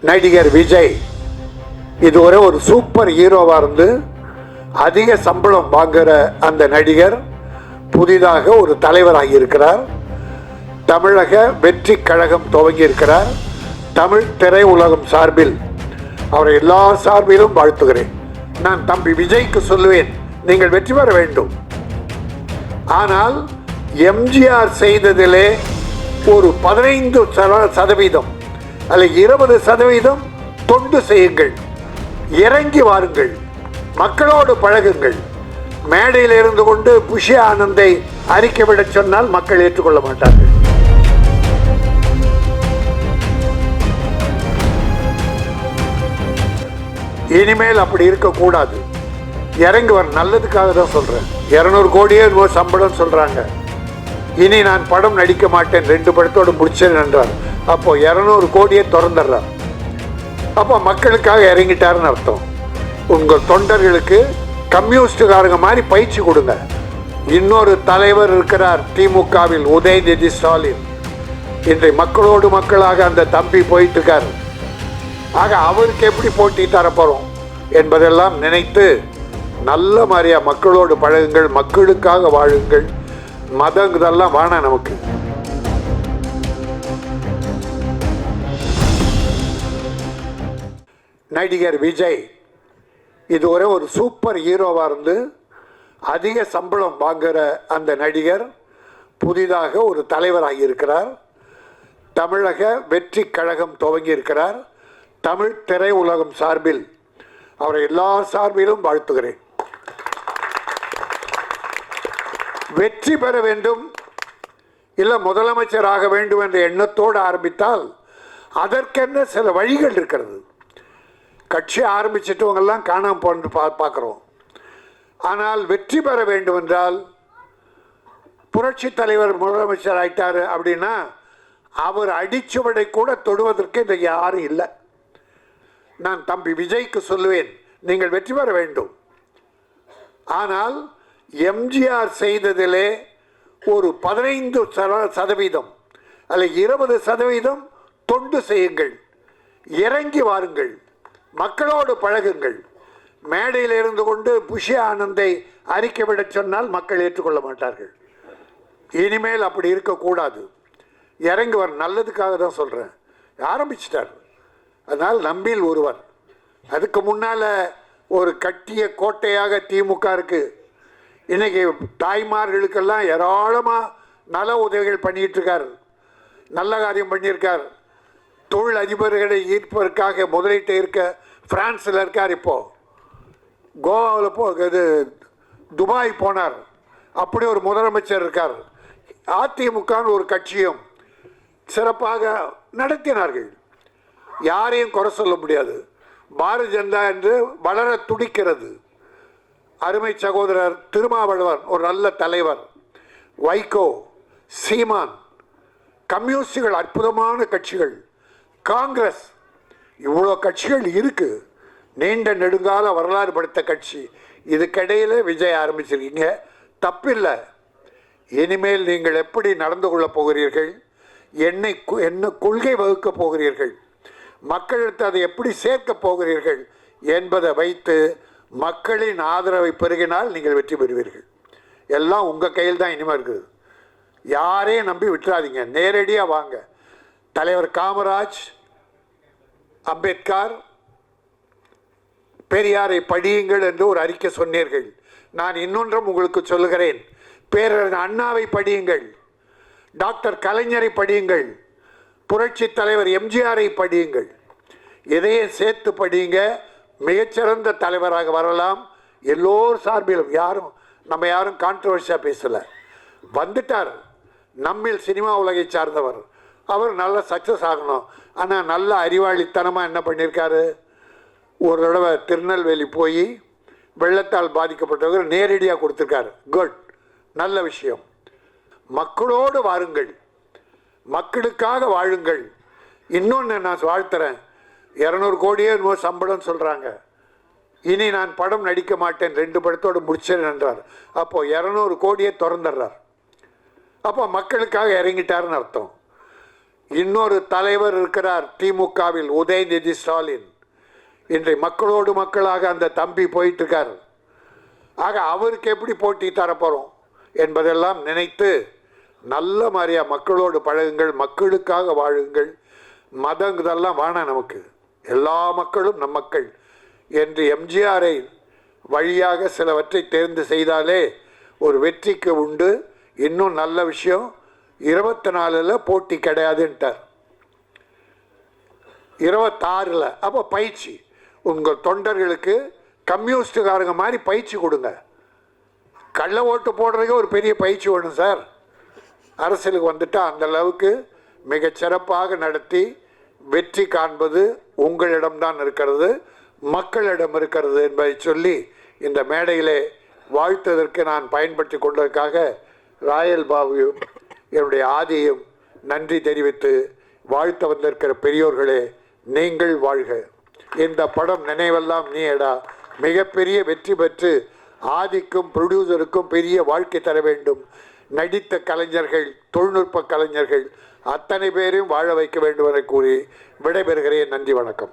நடிகர் விஜய் இதுவரை ஒரு சூப்பர் ஹீரோவாக இருந்து அதிக சம்பளம் வாங்குகிற அந்த நடிகர் புதிதாக ஒரு தலைவராகி இருக்கிறார். தமிழக வெற்றி கழகம் துவங்கி இருக்கிறார். தமிழ் திரையுலகம் சார்பில் அவரை எல்லா சார்பிலும் வாழ்த்துகிறேன். நான் தம்பி விஜய்க்கு சொல்லுவேன் நீங்கள் வெற்றி பெற வேண்டும். ஆனால் எம்ஜிஆர் செய்ததிலே ஒரு பதினைந்து சத- சதவீதம் அல்ல இருபது சதவீதம் தொண்டு செய்யுங்கள். இறங்கி வாருங்கள். மக்களோடு பழகுங்கள். மேடையில் இருந்து கொண்டு புஷி ஆனந்தை அறிக்கை விடச் சொன்னால் மக்கள் ஏற்றுக்கொள்ள மாட்டார்கள். இனிமேல் அப்படி இருக்கக்கூடாது. இறங்கி வர நல்லதுக்காக தான் சொல்றேன். இருநூறு கோடியே சம்பளம் சொல்றாங்க. இனி நான் படம் நடிக்க மாட்டேன். ரெண்டு படத்தோடு முடிச்சேன் என்றார். அப்போ இரநூறு கோடியே திறந்துடுறார். அப்போ மக்களுக்காக இறங்கிட்டாருன்னு அர்த்தம். உங்கள் தொண்டர்களுக்கு கம்யூனிஸ்டுக்காரங்க மாதிரி பயிற்சி கொடுங்க. இன்னொரு தலைவர் இருக்கிறார் திமுகவில் உதயநிதி ஸ்டாலின். இன்றை மக்களோடு மக்களாக அந்த தம்பி போயிட்டு இருக்கார் ஆக அவருக்கு எப்படி போட்டி தரப்போகிறோம் என்பதெல்லாம் நினைத்து நல்ல மாதிரியாக மக்களோடு பழகுங்கள் மக்களுக்காக வாழுங்கள். மதம் இதெல்லாம் வேணாம் நமக்கு. நடிகர் விஜய் இதுவரை ஒரு சூப்பர் ஹீரோவாக இருந்து அதிக சம்பளம் வாங்குகிற அந்த நடிகர் புதிதாக ஒரு தலைவராகி இருக்கிறார். தமிழக வெற்றி கழகம் துவங்கி இருக்கிறார். தமிழ் திரையுலகம் சார்பில் அவரை எல்லா சார்பிலும் வாழ்த்துகிறேன். வெற்றி பெற வேண்டும். இல்லை முதலமைச்சர் ஆக வேண்டும் என்ற எண்ணத்தோடு ஆரம்பித்தால் அதற்கென்ன சில வழிகள் இருக்கிறது. கட்சி ஆரம்பிச்சிட்டவங்கெல்லாம் காணாமல் போன்று பா பார்க்குறோம் ஆனால் வெற்றி பெற வேண்டும் என்றால் புரட்சி தலைவர் முதலமைச்சர் ஆயிட்டார் அப்படின்னா அவர் அடிச்சுவடை கூட தொடுவதற்கு இந்த யாரும் இல்லை. நான் தம்பி விஜய்க்கு சொல்லுவேன் நீங்கள் வெற்றி பெற வேண்டும். ஆனால் எம்ஜிஆர் செய்ததிலே ஒரு பதினைந்து சத- சதவீதம் அல்ல இருபது சதவீதம் தொண்டு செய்யுங்கள் இறங்கி வாருங்கள். மக்களோடு பழகுங்கள். மேடையில் இருந்து கொண்டு புஷி ஆனந்தை அறிக்கை விடச் சொன்னால் மக்கள் ஏற்றுக்கொள்ள மாட்டார்கள். இனிமேல் அப்படி இருக்கக்கூடாது. இறங்கி வர நல்லதுக்காக தான் சொல்கிறேன் ஆரம்பிச்சிட்டார். அதனால் நம்பியில் ஒருவர். அதுக்கு முன்னால் ஒரு கட்டிய கோட்டையாக திமுக இருக்குது இன்றைக்கி தாய்மார்களுக்கெல்லாம் ஏராளமாக நல உதவிகள் பண்ணிகிட்ருக்கார் நல்ல காரியம் பண்ணியிருக்கார். தொழில் அதிபர்களை ஈர்ப்பதற்காக முதலீட்டை இருக்க ஃப்ரான்ஸில் இருக்கார் இப்போது கோவாவில் போ இது துபாய் போனார். அப்படி ஒரு முதலமைச்சர் இருக்கார். அதிமுகன்னு ஒரு கட்சியும் சிறப்பாக நடத்தினார்கள். யாரையும் குறை சொல்ல முடியாது. பாரதிய ஜனதா என்று வளர துடிக்கிறது. அருமை சகோதரர் திருமாவளவன் ஒரு நல்ல தலைவர். வைகோ சீமான் கம்யூனிஸ்டுகள் அற்புதமான கட்சிகள். காங்கிரஸ் இவ்வளோ கட்சிகள் இருக்குது நீண்ட நெடுங்கால வரலாறு படுத்த கட்சி. இதுக்கிடையில் விஜய் ஆரம்பிச்சிருக்கீங்க. தப்பில்லை. இனிமேல் நீங்கள் எப்படி நடந்து கொள்ளப் போகிறீர்கள்? என்னை கு- என்ன கொள்கை வகுக்கப் போகிறீர்கள்? மக்களுக்கு அதை எப்படி சேர்க்கப் போகிறீர்கள்? என்பதை வைத்து மக்களின் ஆதரவை பெருகினால் நீங்கள் வெற்றி பெறுவீர்கள். எல்லாம் உங்கள் கையில் தான் இனிமேல் இருக்குது. யாரையும் நம்பி விட்டுறாதீங்க. நேரடியாக வாங்க. தலைவர் காமராஜ் அம்பேத்கர் பெரியாரை படியுங்கள் என்று ஒரு அறிக்கை சொன்னீர்கள். நான் இன்னொன்றும் உங்களுக்கு சொல்லுகிறேன். பேரர் அண்ணாவை படியுங்கள். டாக்டர் கலைஞரை படியுங்கள். புரட்சி தலைவர் எம்ஜிஆரை படியுங்கள். இதையும் சேர்த்து படியுங்க. மிகச்சிறந்த தலைவராக வரலாம். எல்லோர் சார்பிலும் யாரும் நம்ம யாரும் கான்ட்ரவர்ஷியாக பேசலை. வந்துட்டார். நம்மில் சினிமா உலகை சார்ந்தவர். அவர் நல்ல சக்ஸஸ் ஆகணும். ஆனால் நல்ல அறிவாளித்தனமாக என்ன பண்ணியிருக்காரு ஒரு தடவை திருநெல்வேலி போய் வெள்ளத்தால் பாதிக்கப்பட்டவர்கள் நேரடியாக கொடுத்துருக்காரு. குட் நல்ல விஷயம். மக்களோடு வாருங்கள். மக்களுக்காக வாழுங்கள். இன்னொன்று நான் வாழ்த்துறேன். இரநூறு கோடியே என்னமோ சம்பளம்னு சொல்கிறாங்க இனி நான் படம் நடிக்க மாட்டேன். ரெண்டு படத்தோடு முடிச்சேன் என்றார். அப்போது இரநூறு கோடியே திறந்துடுறார். அப்போ மக்களுக்காக இறங்கிட்டாருன்னு அர்த்தம். இன்னொரு தலைவர் இருக்கிறார் திமுகவில் உதயநிதி ஸ்டாலின். இன்றை மக்களோடு மக்களாக அந்த தம்பி போயிட்டு இருக்கார் ஆக அவருக்கு எப்படி போட்டி தரப்போகிறோம் என்பதெல்லாம் நினைத்து நல்ல மாதிரியா மக்களோடு பழகுங்கள் மக்களுக்காக வாழுங்கள். மதம் இதெல்லாம் வேணாம் நமக்கு. எல்லா மக்களும் நம் மக்கள் என்று எம்ஜிஆரை வழியாக சிலவற்றை தேர்ந்து செய்தாலே ஒரு வெற்றிக்கு உண்டு. இன்னும் நல்ல விஷயம் இருபத்தி நாலில் போட்டி கிடையாதுன்ட்டார். இருபத்தாறில் அப்போ பயிற்சி. உங்கள் தொண்டர்களுக்கு கம்யூனிஸ்டுக்காரங்க மாதிரி பயிற்சி கொடுங்க. கள்ள ஓட்டு போடுறதுக்கு ஒரு பெரிய பயிற்சி வேணும் சார். அரசியலுக்கு வந்துட்டால் அந்த அளவுக்கு மிகச் சிறப்பாக நடத்தி வெற்றி காண்பது உங்களிடம்தான் இருக்கிறது மக்களிடம் இருக்கிறது என்பதை சொல்லி இந்த மேடையிலே வாழ்த்ததற்கு நான் பயன்படுத்தி கொண்டதற்காக ராயல் பாபு என்னுடைய ஆதியும் நன்றி தெரிவித்து வாழ்த்த வந்திருக்கிற பெரியோர்களே நீங்கள் வாழ்க. இந்த படம் நினைவெல்லாம் நீ எடா மிகப்பெரிய வெற்றி பெற்று ஆதிக்கும் ப்ரொடியூசருக்கும் பெரிய வாழ்க்கை தர வேண்டும். நடித்த கலைஞர்கள் தொழில்நுட்ப கலைஞர்கள் அத்தனை பேரையும் வாழ வைக்க வேண்டும் என கூறி விடைபெறுகிறேன். நன்றி வணக்கம்.